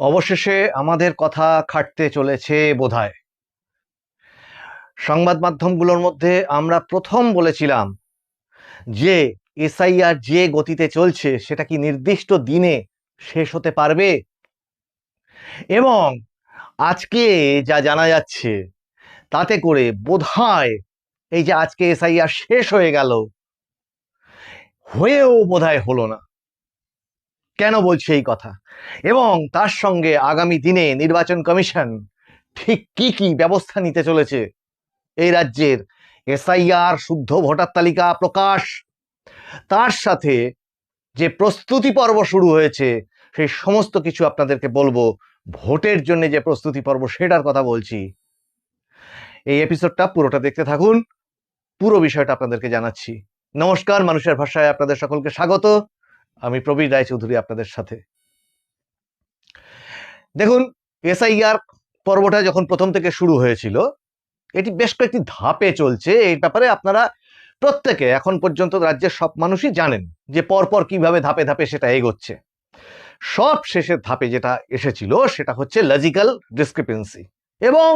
অবশেষে আমাদের কথা খাটতে চলেছে বোধহয়। সংবাদ মাধ্যমগুলোর মধ্যে আমরা প্রথম বলেছিলাম যে এসআইআর যে গতিতে চলছে সেটা কি নির্দিষ্ট দিনে শেষ হতে পারবে? এবং আজকে যা জানা যাচ্ছে তাতে করে বোধহয় এই যে আজকে এসআইআর শেষ হয়ে গেল, হয়েও বোধহয় হলো না। কেন বলছে এই কথা? এবং তার সঙ্গে আগামী দিনে নির্বাচন কমিশন ঠিক কি কি ব্যবস্থা নিতে চলেছে? এই রাজ্যের এসআইআর শুদ্ধ ভোটার তালিকা প্রকাশ, তার সাথে যে প্রস্তুতি পর্ব শুরু হয়েছে, সেই সমস্ত কিছু আপনাদেরকে বলব। ভোটের জন্য যে প্রস্তুতি পর্ব, সেটার কথা বলছি। এই এপিসোডটা পুরোটা দেখতে থাকুন। পুরো বিষয়টা আপনাদেরকে জানাচ্ছি। নমস্কার, মানুষের ভাষায় আপনাদের সকলকে স্বাগত। আমি প্রবীর রায়চৌধুরী আপনাদের সাথে। দেখুন, এসআইআর পর্বটা যখন প্রথম থেকে শুরু হয়েছিল, এটি বেশ কয়েকটি ধাপে চলছে। এই ব্যাপারে আপনারা প্রত্যেকে এখন পর্যন্ত রাজ্যের সব মানুষই জানেন যে পরপর কীভাবে ধাপে ধাপে সেটা এগোচ্ছে। সব শেষের ধাপে যেটা এসেছিল সেটা হচ্ছে লজিক্যাল ডিসক্রিপেন্সি এবং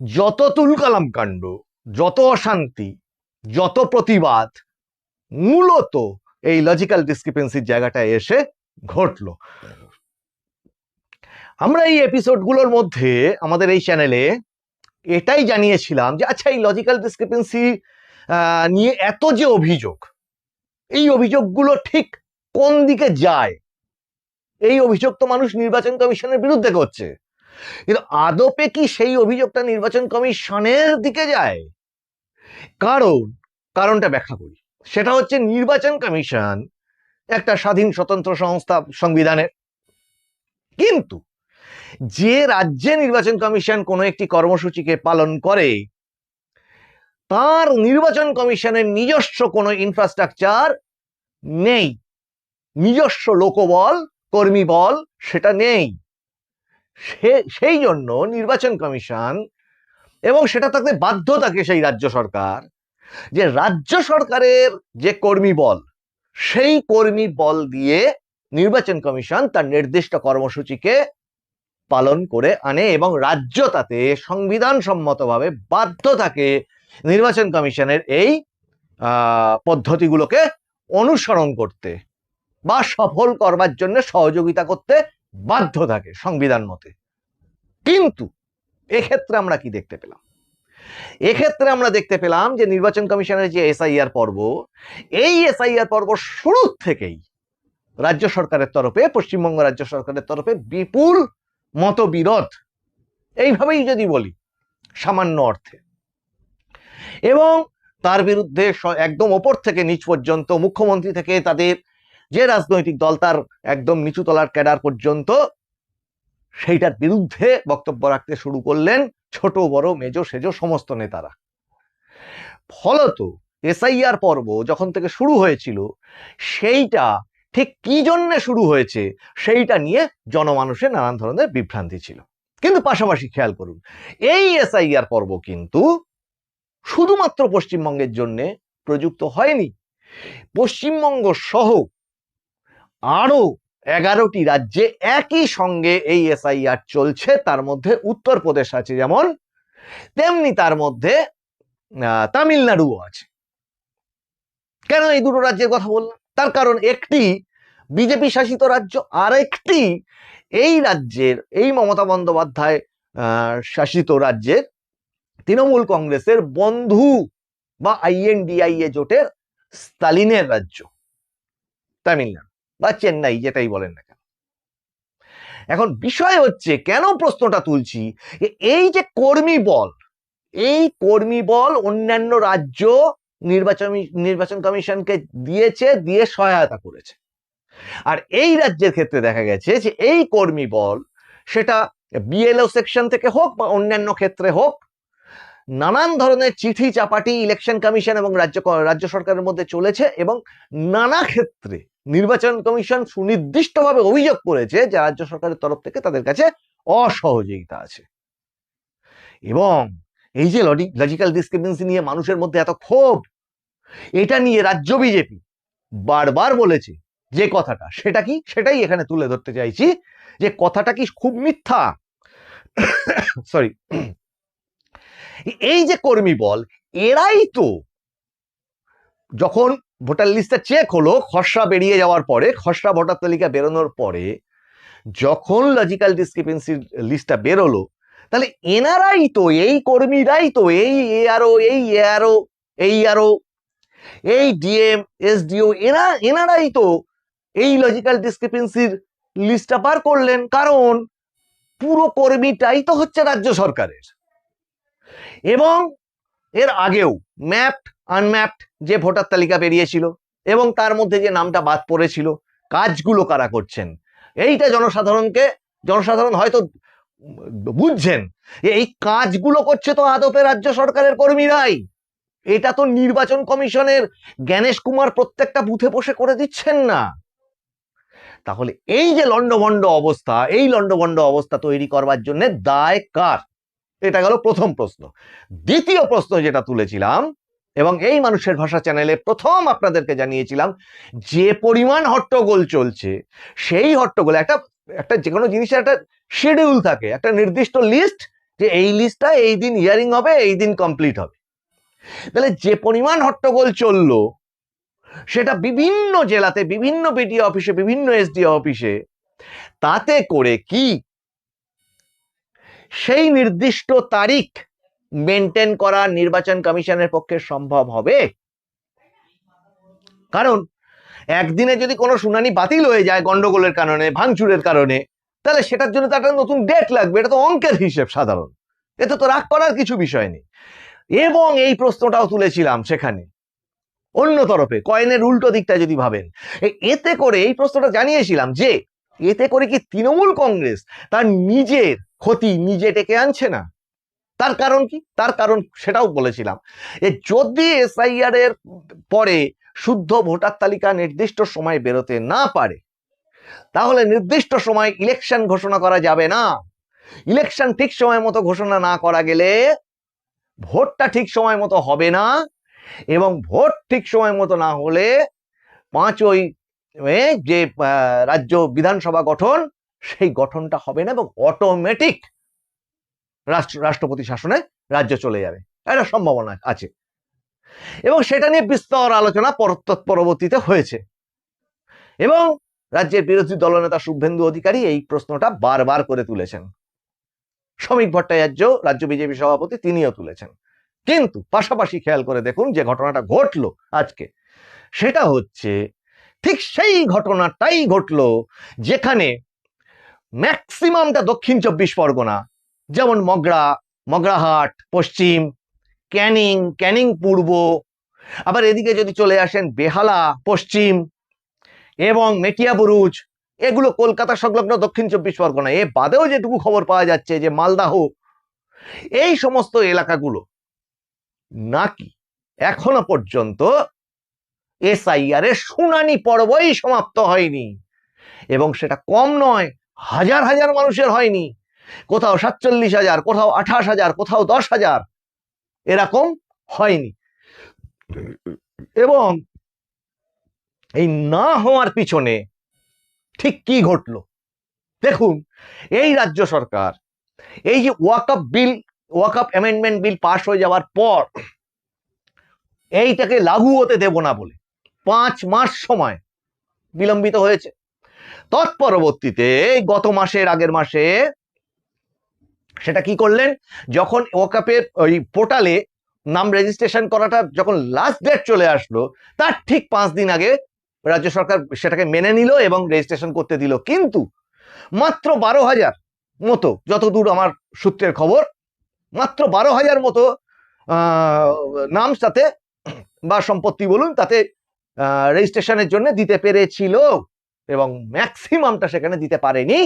যত তুলকালাম কাণ্ড, যত অশান্তি, যত প্রতিবাদ, মূলত এই লজিক্যাল ডিসক্রিপেন্সির জায়গাটায় এসে ঘটলো। আমরা এই এপিসোডগুলোর মধ্যে আমাদের এই চ্যানেলে এটাই জানিয়েছিলাম যে আচ্ছা এই লজিক্যাল ডিসক্রিপেন্সি নিয়ে এত যে অভিযোগ, এই অভিযোগগুলো ঠিক কোন দিকে যায়? এই অভিযোগ তো মানুষ নির্বাচন কমিশনের বিরুদ্ধে করছে। কিন্তু আদপে কি সেই অভিযোগটা নির্বাচন কমিশনের দিকে যায়? কারণ, কারণটা ব্যাখ্যা করি। সেটা হচ্ছে নির্বাচন কমিশন, একটা স্বাধীন স্বতন্ত্র সংস্থা সংবিধানের। কিন্তু যে রাজ্যে নির্বাচন কমিশন কোনো একটি কর্মসূচিকে পালন করে, তার নির্বাচন কমিশনের নিজস্ব কোনো ইনফ্রাস্ট্রাকচার নেই। নিজস্ব লোকবল, কর্মী বল সেটা নেই। সে, সেই জন্য নির্বাচন কমিশন এবং সেটা থাকতে বাধ্য থাকে সেই রাজ্য সরকার যে রাজ্য সরকারের যে কর্মী বল, সেই কর্মী বল দিয়ে নির্বাচন কমিশন তার নির্দিষ্ট কর্মসূচিকে পালন করে আনে এবং রাজ্য তাতে সংবিধান সম্মতভাবে বাধ্য থাকে নির্বাচন কমিশনের এই পদ্ধতিগুলোকে অনুসরণ করতে বা সফল করবার জন্য সহযোগিতা করতে বাধ্য থাকে সংবিধান মতে। কিন্তু এক্ষেত্রে আমরা কি দেখতে পেলাম? এক্ষেত্রে আমরা দেখতে পেলাম যে নির্বাচন কমিশনের যে এসআইআর পর্ব, এই এসআইআর পর্ব শুরুর থেকেই রাজ্য সরকারের তরফে, পশ্চিমবঙ্গ রাজ্য সরকারের তরফে বিপুল মতবিরোধ। এইভাবেই যদি বলি, সামান্য অর্থে। এবং তার বিরুদ্ধে একদম ওপর থেকে নিচ পর্যন্ত, মুখ্যমন্ত্রী থেকে তাদের যে রাজনৈতিক দল তার একদম নিচু তলার ক্যাডার পর্যন্ত, সেইটার বিরুদ্ধে বক্তব্য রাখতে শুরু করলেন ছোট, বড়, মেজো, সেজো, সমস্ত নেতারা। ফলত এসআইআর পর্ব যখন থেকে শুরু হয়েছিল, সেইটা ঠিক কি জন্য শুরু হয়েছে, সেইটা নিয়ে জনমানুষের নানান ধরনের বিভ্রান্তি ছিল। কিন্তু পাশাপাশি খেয়াল করুন, এই এসআইআর পর্ব কিন্তু শুধুমাত্র পশ্চিমবঙ্গের জন্য প্রযুক্ত হয়নি। পশ্চিমবঙ্গ সহ আরও এগারোটি রাজ্যে একই সঙ্গে এই এসআইআর চলছে, তার মধ্যে উত্তরপ্রদেশ আছে যেমন, তেমনি তার মধ্যে তামিলনাড়ুও আছে। কেন এই দুটো রাজ্যের কথা বললাম? তার কারণ একটি বিজেপি শাসিত রাজ্য, আর একটি এই রাজ্যের, এই মমতা বন্দ্যোপাধ্যায় শাসিত রাজ্যের তৃণমূল কংগ্রেসের বন্ধু বা আইএনডিআইএ জোটের স্তালিনের রাজ্য, তামিলনাড়ু। বা চেন্নাই যেটাই বলেন না কেন। এখন বিষয় হচ্ছে কেন প্রশ্নটা তুলছি এই যে কর্মী বল, এই কর্মী বল অন্যান্য রাজ্য নির্বাচন নির্বাচন কমিশনকে দিয়েছে, দিয়ে সহায়তা করেছে। আর এই রাজ্যের ক্ষেত্রে দেখা গেছে যে এই কর্মী বল সেটা বিএলও সেকশন থেকে হোক বা অন্যান্য ক্ষেত্রে হোক, নানান ধরনের চিঠি চাপাটি ইলেকশন কমিশন এবং রাজ্য রাজ্য সরকারের মধ্যে চলেছে এবং নানা ক্ষেত্রে নির্বাচন কমিশন সুনির্দিষ্টভাবে অভিযোগ করেছে যে রাজ্য সরকারের তরফ থেকে তাদের কাছে অসহযোগিতা আছে। এবং এই যে লজিক্যাল ডিসক্রিপেন্সি নিয়ে মানুষের মধ্যে এত ক্ষোভ, এটা নিয়ে রাজ্য বিজেপি বারবার বলেছে যে কথাটা, সেটা কি? সেটাই এখানে তুলে ধরতে চাইছি যে কথাটা কি খুব মিথ্যা। সরি এই যে কর্মী বল, এরাই তো যখন ভোটার লিস্টটা চেক হলো, খসড়া বেরিয়ে যাওয়ার পরে, খসড়া ভোটার তালিকা বেরোনোর পরে যখন লজিক্যাল ডিসক্রিপেন্সির লিস্টটা বেরোলো, তাহলে এনারাই তো, এই কর্মীরাই তো, এই এআরও এই এআরও এই আরও এই ডিএম এসডিও এরা, এনারাই তো এই লজিক্যাল ডিসক্রিপেন্সির লিস্টটা পার করলেন। কারণ পুরো কর্মীটাই তো হচ্ছে রাজ্য সরকারের। এবং এর আগেও ম্যাপড আনম্যাপড যে ভোটার তালিকা বেরিয়েছিল এবং তার মধ্যে যে নামটা বাদ পড়েছিল, কাজগুলো কারা করছেন? এইটা জনসাধারণকে, জনসাধারণ হয়তো বুঝছেন এই কাজগুলো করছে তো আদপে রাজ্য সরকারের কর্মীরাই। এটা তো নির্বাচন কমিশনের জ্ঞানেশ কুমার প্রত্যেকটা বুথে বসে করে দিচ্ছেন না। তাহলে এই যে লন্ডভন্ড অবস্থা, এই লন্ডভন্ড অবস্থা তৈরি করবার জন্য দায় কার? এটা গেল প্রথম প্রশ্ন। দ্বিতীয় প্রশ্ন যেটা তুলেছিলাম এবং এই মানুষের ভাষা চ্যানেলে প্রথম আপনাদেরকে জানিয়েছিলাম, যে পরিমাণ হট্টগোল চলছে, সেই হট্টগোল একটা একটা যে কোনো জিনিসের একটা শিডিউল থাকে, একটা নির্দিষ্ট লিস্ট যে এই লিস্টটা এই দিন হিয়ারিং হবে, এই দিন কমপ্লিট হবে। তাহলে যে পরিমাণ হট্টগোল চলল, সেটা বিভিন্ন জেলাতে, বিভিন্ন বিডিও অফিসে বিভিন্ন এসডিও অফিসে তাতে করে কি? সেই নির্দিষ্ট তারিখ মেনটেন করা নির্বাচন কমিশনের পক্ষে সম্ভব হবে? কারণ, একদিনে যদি কোনো শুনানি বাতিল হয়ে যায় গন্ডগোলের কারণে, ভাঙচুরের কারণে, তাহলে সেটার জন্য তার একটা নতুন ডেট লাগবে। এটা তো অঙ্কের হিসেব সাধারণ। এতে তো রাগ করার কিছু বিষয় নেই। এবং এই প্রশ্নটাও তুলেছিলাম সেখানে। অন্য তরফে, কয়েনের উল্টো দিকটা যদি ভাবেন। এতে করে এই প্রশ্নটা জানিয়েছিলাম যে, এতে করে কি তৃণমূল কংগ্রেস তার নিজের ক্ষতি নিজে ডেকে আনছে না? তার কারণ কি? তার কারণ সেটাও বলেছিলাম। এ যদি এসআইআর এর পরে শুদ্ধ ভোটার তালিকা নির্দিষ্ট সময় বেরোতে না পারে, তাহলে নির্দিষ্ট সময় ইলেকশন ঘোষণা করা যাবে না। ইলেকশন ঠিক সময় মতো ঘোষণা না করা গেলে ভোটটা ঠিক সময় মতো হবে না এবং ভোট ঠিক সময় মতো না হলে পাঁচই যে রাজ্য বিধানসভা গঠন, সেই গঠনটা হবে না এবং অটোমেটিক রাষ্ট্র, রাষ্ট্রপতি শাসনে রাজ্য চলে যাবে। একটা সম্ভাবনা আছে। এবং সেটা নিয়ে বিস্তর আলোচনা পর- তৎপরবর্তীতে হয়েছে। এবং রাজ্যের বিরোধী দলনেতা শুভেন্দু অধিকারী এই প্রশ্নটা বারবার করে তুলেছেন। শ্রমিক ভট্টাচার্য, রাজ্য বিজেপি সভাপতি তিনিও তুলেছেন। কিন্তু পাশাপাশি খেয়াল করে দেখুন যে ঘটনাটা ঘটলো আজকে। সেটা হচ্ছে ঠিক সেই ঘটনাটাই ঘটলো যেখানে ম্যাক্সিমামটা দক্ষিণ চব্বিশ পরগনা যেমন মগরা, মগরাহাট, পশ্চিম, ক্যানিং ক্যানিং পূর্ব। আবার এদিকে যদি চলে আসেন বেহালা, পশ্চিম এবং মেটিয়াবুরুজ এগুলো কলকাতা সংলগ্ন দক্ষিণ চব্বিশ পরগনা। এ বাদেও যেটুকু খবর পাওয়া যাচ্ছে যে মালদাহ, এই সমস্ত এলাকাগুলো নাকি এখনও পর্যন্ত এসআইআর এর শুনানি পর্বই সমাপ্ত হয়নি এবং সেটা কম নয়, হাজার হাজার মানুষের হয়নি। কোথাও সাতচল্লিশ হাজার, কোথাও আঠাশ হাজার, কোথাও দশ হাজার, এরকম হয়নি। এবং এই না হওয়ার পিছনে ঠিক কি ঘটলো? দেখুন, এই রাজ্য সরকার, এই যে ওয়াকআপ বিল ওয়াকআপ অ্যামেন্ডমেন্ট বিল পাশ হয়ে যাওয়ার পর, এইটাকে লাগু হতে দেব না বলে পাঁচ মাস সময় বিলম্বিত হয়েছে। তৎপরবর্তীতে গত মাসের আগের মাসে সেটা কি করলেন? যখন ওয়াকআপের ওই পোর্টালে নাম রেজিস্ট্রেশন করাটা যখন লাস্ট ডেট চলে আসলো, তার ঠিক পাঁচ দিন আগে রাজ্য সরকার সেটাকে মেনে নিল এবং রেজিস্ট্রেশন করতে দিল। কিন্তু মাত্র বারো হাজার মতো, যতদূর আমার সূত্রের খবর, মাত্র বারো হাজার মতো নাম সাথে বা সম্পত্তি বলুন, তাতে রেজিস্ট্রেশনের জন্য দিতে পেরেছিল। এবং ম্যাক্সিমামটা সেখানে দিতে পারেনি,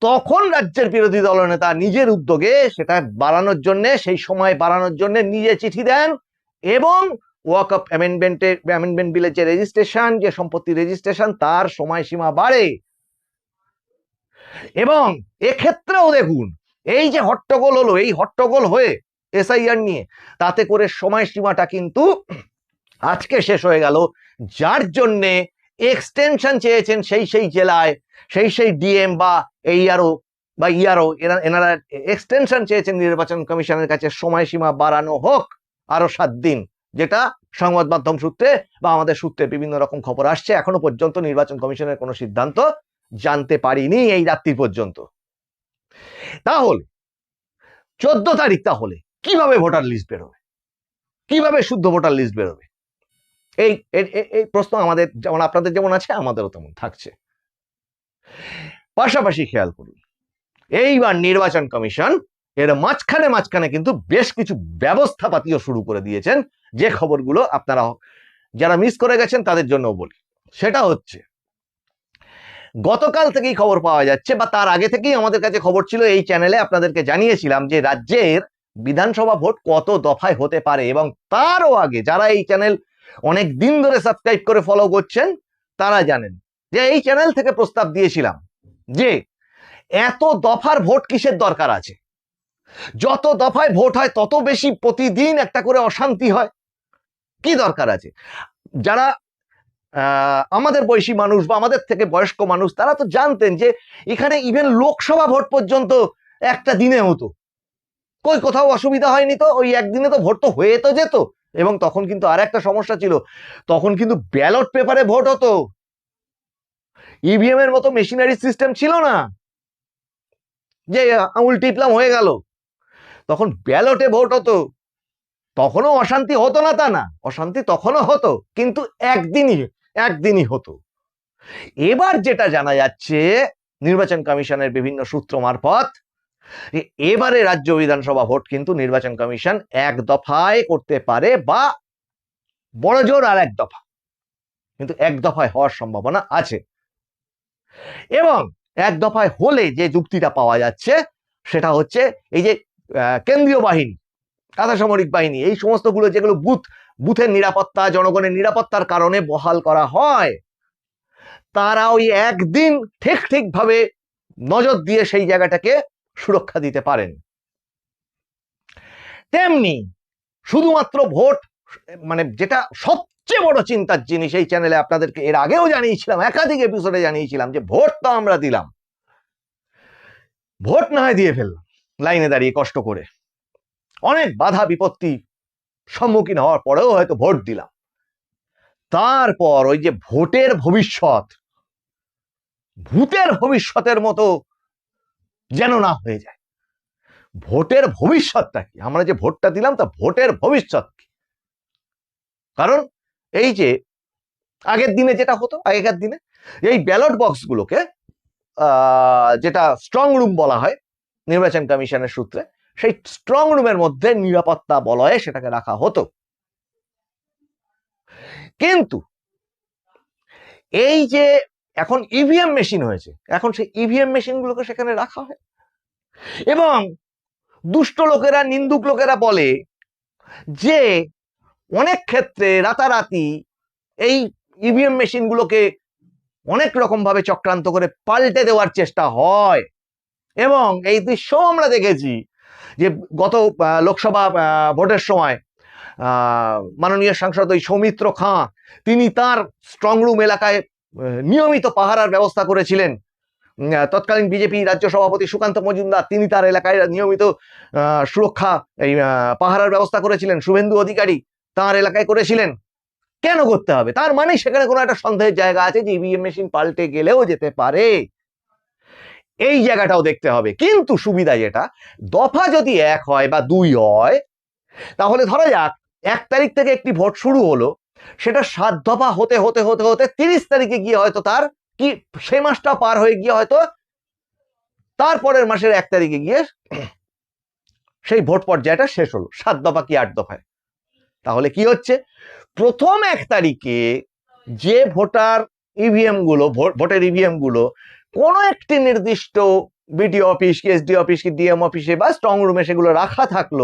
তখন রাজ্যের বিরোধী দলনেতা নিজের উদ্যোগে সেটা বাড়ানোর জন্য, সেই সময় বাড়ানোর জন্য নিজে চিঠি দেন এবং ওয়াক আপ অ্যামেন্ডমেন্টের অ্যামেন্ডমেন্ট বিলের যে রেজিস্ট্রেশন যে সম্পত্তি রেজিস্ট্রেশন তার সময়সীমা বাড়ে। এবং এক্ষেত্রেও দেখুন, এই যে হট্টগোল হলো, এই হট্টগোল হয়ে এসআইআর নিয়ে, তাতে করে সময়সীমাটা কিন্তু আজকে শেষ হয়ে গেল। যার জন্যে এক্সটেনশন চেয়েছেন সেই সেই জেলায়, সেই সেই ডিএম বা এইআরও বা ইয়ারও এরা, এনারা এক্সটেনশন চেয়েছেন নির্বাচন কমিশনের কাছে। সময়সীমা বাড়ানো হোক আরও সাত দিন, যেটা সংবাদ মাধ্যম সূত্রে বা আমাদের সূত্রে বিভিন্ন রকম খবর আসছে। এখনও পর্যন্ত নির্বাচন কমিশনের কোনো সিদ্ধান্ত জানতে পারিনি এই রাত্রি পর্যন্ত। তাহলে, চোদ্দ তারিখ তাহলে কীভাবে ভোটার লিস্ট বেরোবে? কীভাবে শুদ্ধ ভোটার লিস্ট বেরোবে? এই এই প্রশ্ন আমাদের যেমন আপনাদের যেমন আছে, আমাদেরও তেমন থাকছে। পাশাপাশি খেয়াল করুন, এইবার নির্বাচন কমিশন এর মাঝখানে মাঝখানে কিন্তু বেশ কিছু ব্যবস্থাপাতিও শুরু করে দিয়েছেন। যে খবরগুলো আপনারা যারা মিস করে গেছেন তাদের জন্য বলি। সেটা হচ্ছে, গতকাল থেকেই খবর পাওয়া যাচ্ছে বা তার আগে থেকেই আমাদের কাছে খবর ছিল, এই চ্যানেলে আপনাদেরকে জানিয়েছিলাম যে রাজ্যের বিধানসভা ভোট কত দফায় হতে পারে এবং তারও আগে যারা এই চ্যানেল অনেক দিন ধরে সাবস্ক্রাইব করে ফলো করছেন, তারা জানেন যে এই চ্যানেল থেকে প্রস্তাব দিয়েছিলাম যে এত দফার ভোট কিসের দরকার আছে? যত দফায় ভোট হয়, তত বেশি প্রতিদিন একটা করে অশান্তি হয়। কি দরকার আছে? যারা আমাদের বয়সী মানুষ বা আমাদের থেকে বয়স্ক মানুষ, তারা তো জানতেন যে এখানে ইভেন লোকসভা ভোট পর্যন্ত একটা দিনে হতো কই কোথাও অসুবিধা হয়নি তো? ওই একদিনে তো ভোট তো হয়ে তো যেত। এবং তখন কিন্তু আর একটা সমস্যা ছিল, তখন কিন্তু ব্যালট পেপারে ভোট হতো। ইভিএম এর মতো মেশিনারি সিস্টেম ছিল না, যে আঙুল টিপলাম হয়ে গেল। তখন ব্যালটে ভোট হতো। তখনও অশান্তি হতো না তা না, অশান্তি তখনও হতো, কিন্তু একদিনই একদিনই হতো। এবার যেটা জানা যাচ্ছে, নির্বাচন কমিশনের বিভিন্ন সূত্র মারফত এবারে রাজ্য বিধানসভা ভোট কিন্তু নির্বাচন কমিশন এক দফায় করতে পারে বা বড় জোর আর এক দফা। কিন্তু এক দফায় হওয়ার সম্ভাবনা আছে। এবং এক দফায় হলে যে যুক্তিটা পাওয়া যাচ্ছে সেটা হচ্ছে এই যে কেন্দ্রীয় বাহিনী আধা সামরিক বাহিনী, এই সমস্তগুলো যেগুলো বুথ, বুথের নিরাপত্তা, জনগণের নিরাপত্তার কারণে বহাল করা হয়, তারা ওই একদিন ঠিক ঠিকভাবে নজর দিয়ে সেই জায়গাটাকে সুরক্ষা দিতে পারেন। তেমনি শুধুমাত্র ভোট মানে যেটা সবচেয়ে বড় চিন্তার জিনিস এই চ্যানেলে আপনাদেরকে এর আগেও জানিয়েছিলাম, একাধিক এপিসোডে জানিয়েছিলাম যে ভোট তো আমরা দিলাম। ভোট না হয় দিয়ে ফেললাম লাইনে দাঁড়িয়ে কষ্ট করে। অনেক বাধা বিপত্তি সম্মুখীন হওয়ার পরেও হয়তো ভোট দিলাম। তারপর ওই যে ভোটের ভবিষ্যৎ, ভূতের ভবিষ্যতের মতো যেন না হয়ে যায়। ভোটের ভবিষ্যৎটা কি? আমরা যে ভোটটা দিলাম, তা ভোটের ভবিষ্যৎ কি? কারণ এই যে আগের দিনে যেটা হতো, আগেকার দিনে এই ব্যালট বক্সগুলোকে যেটা স্ট্রং রুম বলা হয়, নির্বাচন কমিশনের সূত্রে, সেই স্ট্রং রুমের মধ্যে নিরাপত্তা বলয়ে সেটাকে রাখা হতো। কিন্তু এই যে এখন ইভিএম মেশিন হয়েছে। এখন সেই ইভিএম মেশিনগুলোকে সেখানে রাখা হয়। এবং দুষ্ট লোকেরা, নিন্দুক লোকেরা বলে যে অনেক ক্ষেত্রে রাতারাতি এই ইভিএম মেশিনগুলোকে অনেক রকম ভাবে চক্রান্ত করে পাল্টে দেওয়ার চেষ্টা হয়। এবং এই দৃশ্য আমরা দেখেছি যে গত লোকসভা ভোটের সময় মাননীয় সাংসদ ওই সৌমিত্র খাঁ, তিনি তার স্ট্রং রুম এলাকায় নিয়মিত পাহারার ব্যবস্থা করেছিলেন। তৎকালীন বিজেপি রাজ্য সভাপতি সুকান্ত মজুমদার, তিনি তার এলাকায় নিয়মিত সুরক্ষা, এই পাহারার ব্যবস্থা করেছিলেন। শুভেন্দু অধিকারী তার এলাকায় করেছিলেন। কেন করতে হবে? তার মানে সেখানে কোনো একটা সন্দেহের জায়গা আছে যে ইভিএম মেশিন পাল্টে গেলেও যেতে পারে। এই জায়গাটাও দেখতে হবে। কিন্তু সুবিধা যেটা, দফা যদি এক হয় বা দুই হয়, তাহলে ধরা যাক, এক তারিখ থেকে একটি ভোট শুরু হলো। সেটা সাত দফা হতে হতে হতে হতে তিরিশ তারিখে গিয়ে হয়তো তার কি সে মাসটা পার হয়ে গিয়ে হয়তো তারপরের মাসের এক তারিখে গিয়ে সেই ভোট পর্যায়টা শেষ হলো, সাত দফা কি আট দফায়। তাহলে কি হচ্ছে? প্রথম এক তারিখে যে ভোটার ইভিএমগুলো ভোট- ভোটের ইভিএমগুলো কোনো একটি নির্দিষ্ট বিডিও অফিস কি এসডি অফিস কি ডিএম অফিসে বা স্ট্রং রুমে সেগুলো রাখা থাকল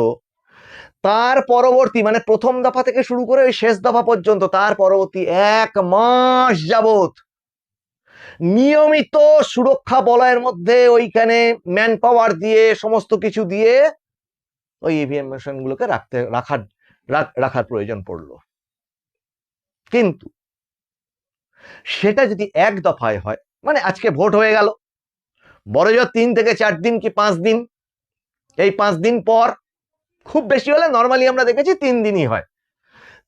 তার পরবর্তী মানে প্রথম দফা থেকে শুরু করে ওই শেষ দফা পর্যন্ত, তার পরবর্তী এক মাস যাবত নিয়মিত সুরক্ষা বলয়ের মধ্যে ওইখানে ম্যান পাওয়ার দিয়ে, সমস্ত কিছু দিয়ে ওই ইভিএম মেশিনগুলোকে রাখতে, রাখার রাখার প্রয়োজন পড়ল। কিন্তু সেটা যদি এক দফায় হয় মানে আজকে ভোট হয়ে গেল বড় জোর তিন থেকে চার দিন কি পাঁচ দিন? এই পাঁচ দিন পর খুব বেশি হলে নর্মালি আমরা দেখেছি তিন দিনই হয়।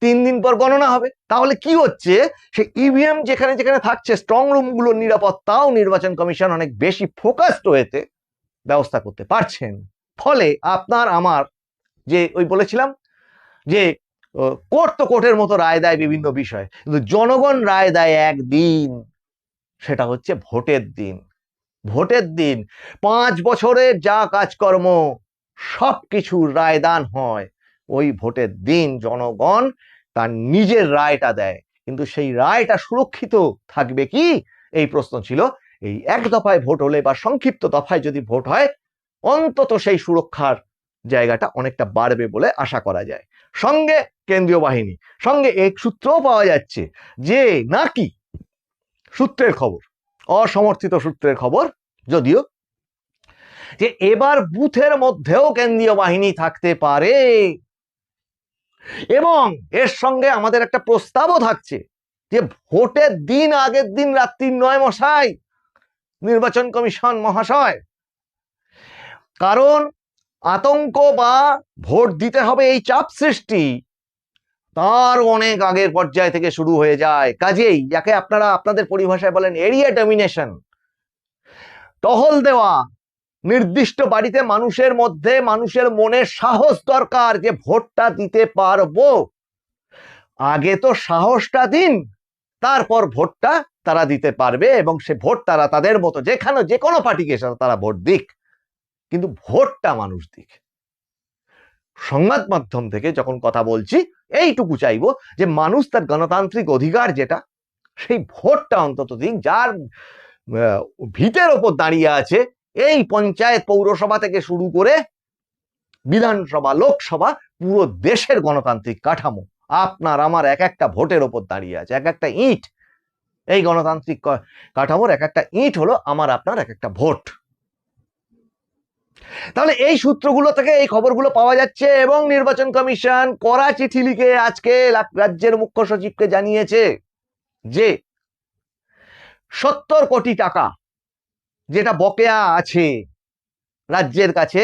তিন দিন পর গণনা হবে। তাহলে কি হচ্ছে? সে ইভিএম যেখানে যেখানে থাকছে স্ট্রং রুমগুলোর নিরাপত্তাও নির্বাচন কমিশন অনেক বেশি ফোকাসড হয়েতে ব্যবস্থা করতে পারছেন। ফলে আপনার, আমার যে ওই বলেছিলাম যে কোর্ট তো কোর্টের মতো রায় দেয় বিভিন্ন বিষয়। কিন্তু জনগণ রায় দেয় একদিন, সেটা হচ্ছে ভোটের দিন। ভোটের দিন, পাঁচ বছরের যা কাজকর্ম সব কিছুর রায়দান হয়। ওই ভোটের দিন জনগণ তার নিজের রায়টা দেয়। কিন্তু সেই রায়টা সুরক্ষিত থাকবে কি? এই প্রশ্ন ছিল। এই এক দফায় ভোট হলে বা সংক্ষিপ্ত দফায় যদি ভোট হয়, অন্তত সেই সুরক্ষার জায়গাটা অনেকটা বাড়বে বলে আশা করা যায়। সঙ্গে কেন্দ্রীয় বাহিনী, সঙ্গে এক সূত্রও পাওয়া যাচ্ছে যে নাকি সূত্রের খবর, অসমর্থিত সূত্রের খবর, যদিও যে এবার বুথের মধ্যেও কেন্দ্রীয় বাহিনী থাকতে পারে। এবং এর সঙ্গে আমাদের একটা প্রস্তাবও থাকছে যে ভোটের দিন আগের দিন রাত্রি নয় মশাই, নির্বাচন কমিশন মহাশয়। কারণ আতঙ্ক বা ভোট দিতে হবে এই চাপ সৃষ্টি তার অনেক আগের পর্যায় থেকে শুরু হয়ে যায়। কাজেই যাকে আপনারা আপনাদের পরিভাষায় বলেন এরিয়া ডমিনেশন টহল দেওয়া নির্দিষ্ট বাড়িতে মানুষের মধ্যে মানুষের মনে সাহস দরকার যে ভোটটা দিতে পারব। আগে তো সাহসটা দিন, তারপর ভোটটা তারা দিতে পারবে এবং সে ভোট তারা তাদের মতো যেখানে যে কোনো পার্টিকে তারা ভোট দিক, কিন্তু ভোটটা মানুষ দিক। সংবাদ মাধ্যম থেকে যখন কথা বলছি, এইটুকু চাইব যে মানুষ তার গণতান্ত্রিক অধিকার যেটা, সেই ভোটটা অন্তত দিক যার ভিতের ওপর দাঁড়িয়ে আছে এই পঞ্চায়েত পৌরসভা থেকে শুরু করে বিধানসভা, লোকসভা, পুরো দেশের গণতান্ত্রিক কাঠামো। আপনার, আমার এক একটা ভোটের ওপর দাঁড়িয়ে আছে, এক একটা ইট। এই গণতান্ত্রিক কাঠামোর এক একটা ইট হলো আমার, আপনার এক একটা ভোট। তাহলে এই সূত্রগুলো থেকে এই খবরগুলো পাওয়া যাচ্ছে এবং নির্বাচন কমিশন করা চিঠি লিখে আজকে রাজ্যের মুখ্য সচিবকে জানিয়েছে যে সত্তর কোটি টাকা যেটা বকেয়া আছে রাজ্যের কাছে,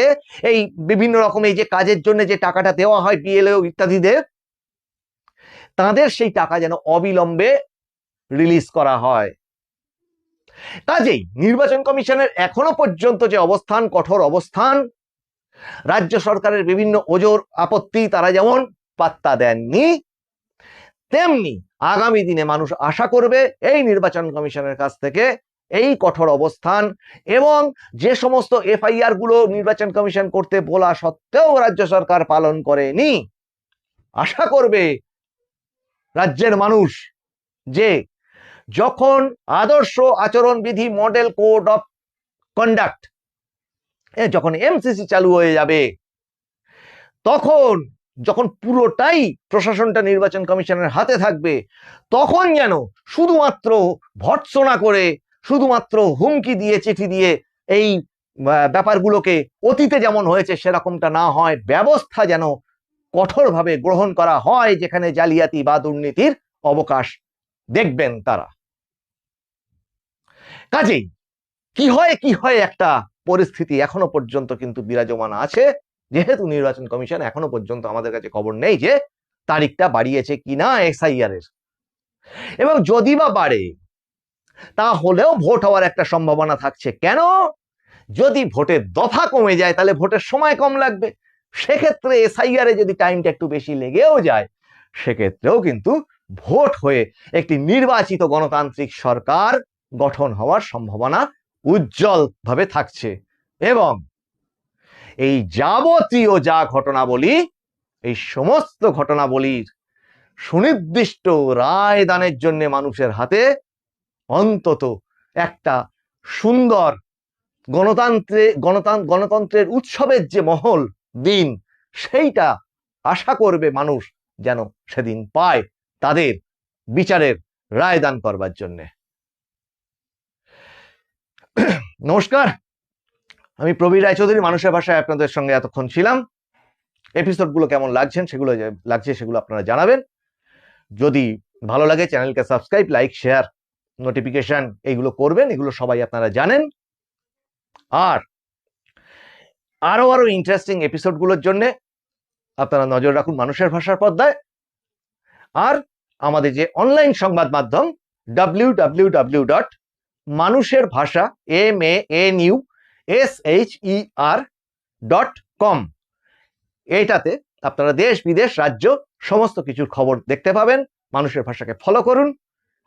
এই বিভিন্ন রকম এই যে কাজের জন্য যে টাকাটা দেওয়া হয় বিএলও ইত্যাদিদের, তাদের সেই টাকা যেন অবিলম্বে রিলিজ করা হয়। কাজেই নির্বাচন কমিশনের এখনও পর্যন্ত যে অবস্থান, কঠোর অবস্থান, রাজ্য সরকারের বিভিন্ন ওজোর আপত্তি, তারা যেমন পাত্তা দেননি, তেমনি আগামী দিনে মানুষ আশা করবে এই নির্বাচন কমিশনের কাছ থেকে এই কঠোর অবস্থান এবং যে সমস্ত এফআইআরগুলো নির্বাচন কমিশন করতে বলা সত্ত্বেও রাজ্য সরকার পালন করেনি। আশা করবে রাজ্যের মানুষ যে যখন আদর্শ আচরণবিধি মডেল কোড অফ কন্ডাক্ট যখন এমসিসি চালু হয়ে যাবে, তখন যখন পুরোটাই প্রশাসনটা নির্বাচন কমিশনের হাতে থাকবে, তখন যেন শুধুমাত্র ভর্ৎসনা করে শুধুমাত্র হুমকি দিয়ে, চিঠি দিয়ে এই ব্যাপারগুলোকে অতীতে যেমন হয়েছে সেরকমটা না হয়, ব্যবস্থা যেন কঠোরভাবে গ্রহণ করা হয়, যেখানে জালিয়াতি বা দুর্নীতির অবকাশ দেখবেন তারা। কাজেই কি হয় কি হয় একটা পরিস্থিতি এখনও পর্যন্ত কিন্তু বিরাজমান আছে। যেহেতু নির্বাচন কমিশন এখনও পর্যন্ত আমাদের কাছে খবর নেই যে তারিখটা বাড়িয়েছে কিনা এসআইআর এর এবং যদি বা বাড়ে তাহলেও ভোট হওয়ার একটা সম্ভাবনা থাকছে। কেন? যদি ভোটের দফা কমে যায়, তাহলে ভোটের সময় কম লাগবে। সেক্ষেত্রে এসআইআর যদি টাইমটা একটু বেশি লেগেও যায়, সেক্ষেত্রেও কিন্তু ভোট হয়ে একটি নির্বাচিত গণতান্ত্রিক সরকার গঠন হওয়ার সম্ভাবনা উজ্জ্বল ভাবে থাকছে। এবং এই যাবতীয় যা ঘটনাবলী, এই সমস্ত ঘটনাবলীর সুনির্দিষ্ট রায় দানের জন্য মানুষের হাতে অন্তত একটা সুন্দর গণতন্ত্রে গণতন্ত্রের উৎসবের যে মহল, দিন, সেইটা আশা করবে মানুষ যেন সেদিন পায় তাদের বিচারের রায় দান করবার জন্যে। নমস্কার, আমি প্রবীর রায়চৌধুরী, মানুষের ভাষায় আপনাদের সঙ্গে এতক্ষণ ছিলাম। এপিসোডগুলো কেমন লাগছেন সেগুলো লাগছে সেগুলো আপনারা জানাবেন। যদি ভালো লাগে চ্যানেলকে সাবস্ক্রাইব, লাইক, শেয়ার নোটিফিকেশন এইগুলো করবেন, এগুলো সবাই আপনারা জানেন। আর আরও আরও ইন্টারেস্টিং এপিসোডগুলোর জন্য আপনারা নজর রাখুন মানুষের ভাষার পর্দায়। আর আমাদের যে অনলাইন সংবাদ মাধ্যম ডাব্লিউ ডাব্লিউ ডাব্লিউ ডট মানুষের ভাষা M A N U S H E R dot com এইটাতে আপনারা দেশ, বিদেশ, রাজ্য, সমস্ত কিছুর খবর দেখতে পাবেন। মানুষের ভাষাকে ফলো করুন।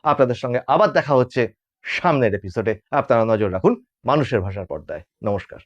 আপনাদের সঙ্গে আবার দেখা হচ্ছে সামনের এপিসোডে আপনারা নজর রাখুন মানুষের ভাষার পর্দায়। নমস্কার।